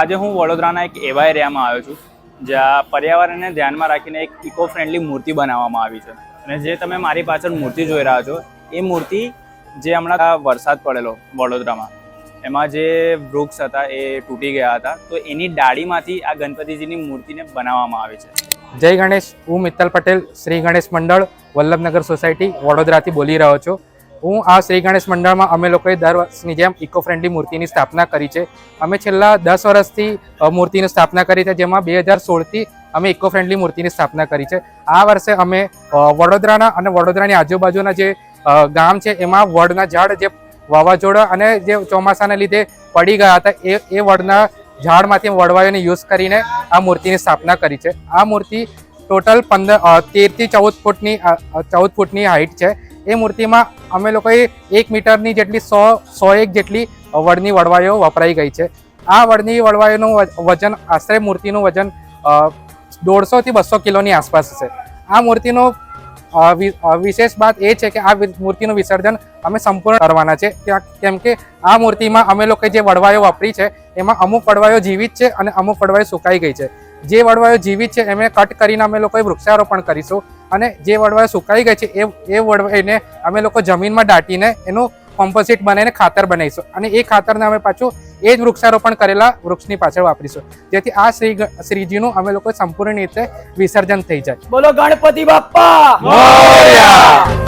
આજે હું વડોદરાના એક એવા એરિયામાં આવ્યો છું, જ્યાં પર્યાવરણને ધ્યાનમાં રાખીને એક ઇકો ફ્રેન્ડલી મૂર્તિ બનાવવામાં આવી છે. અને જે તમે મારી પાછળ મૂર્તિ જોઈ રહ્યા છો, એ મૂર્તિ જે હમણાં વરસાદ પડેલો વડોદરામાં, એમાં જે વૃક્ષ હતા એ તૂટી ગયા હતા, તો એની ડાળીમાંથી આ ગણપતિજીની મૂર્તિને બનાવવામાં આવી છે. જય ગણેશ, હું મિત્તલ પટેલ, શ્રી ગણેશ મંડળ, વલ્લભનગર સોસાયટી વડોદરાથી બોલી રહ્યો છું. હું આ શ્રી ગણેશ મંડળમાં અમે લોકોએ દર વર્ષની જેમ ઇકો ફ્રેન્ડલી મૂર્તિની સ્થાપના કરી છે. અમે છેલ્લા દસ વર્ષથી મૂર્તિની સ્થાપના કરી છે, જેમાં બે હજાર સોળથી અમે ઇકો ફ્રેન્ડલી મૂર્તિની સ્થાપના કરી છે. આ વર્ષે અમે વડોદરાના અને વડોદરાની આજુબાજુના જે ગામ છે, એમાં વડના ઝાડ જે વાવાઝોડા અને જે ચોમાસાના લીધે પડી ગયા હતા, એ એ વડના ઝાડમાંથી વડવાયોને યુઝ કરીને આ મૂર્તિની સ્થાપના કરી છે. આ મૂર્તિ ટોટલ પંદર તેરથી ચૌદ ફૂટની ચૌદ ફૂટની હાઇટ છે. એ મૂર્તિમાં અમે લોકોએ એક મીટરની જેટલી સો સો એક જેટલી વડની વડવાઈઓ વપરાઈ ગઈ છે. આ વડની વડવાઈઓનું વજન, આશરે મૂર્તિનું વજન દોઢસોથી બસો કિલોની આસપાસ છે. આ મૂર્તિનો વિશેષ વાત એ છે કે આ મૂર્તિનું વિસર્જન અમે સંપૂર્ણ કરવાના છે. કેમ કે આ મૂર્તિમાં અમે લોકોએ જે વડવાઈઓ વાપરી છે, એમાં અમુક વડવાઈઓ જીવિત છે અને અમુક વડવાઈઓ સુકાઈ ગઈ છે. જે વડવાયો જીવિત છે એમને કટ કરીને અમે લોકોએ વૃક્ષારોપણ કરીશું. અને જે વડવાઈઓ સુકાઈ ગઈ છે એ એ વડવાઈને અમે લોકો જમીનમાં દાટીને એનું કોમ્પોઝિટ બનાવીને ખાતર બનાવીશું. અને એ ખાતરને અમે પાછું એ જ વૃક્ષારોપણ કરેલા વૃક્ષની પાછળ વાપરીશું. જેથી આ શ્રી શ્રીજીનું અમે લોકો સંપૂર્ણ રીતે વિસર્જન થઈ જાય. બોલો ગણપતિ બાપ્પા! મોરયા!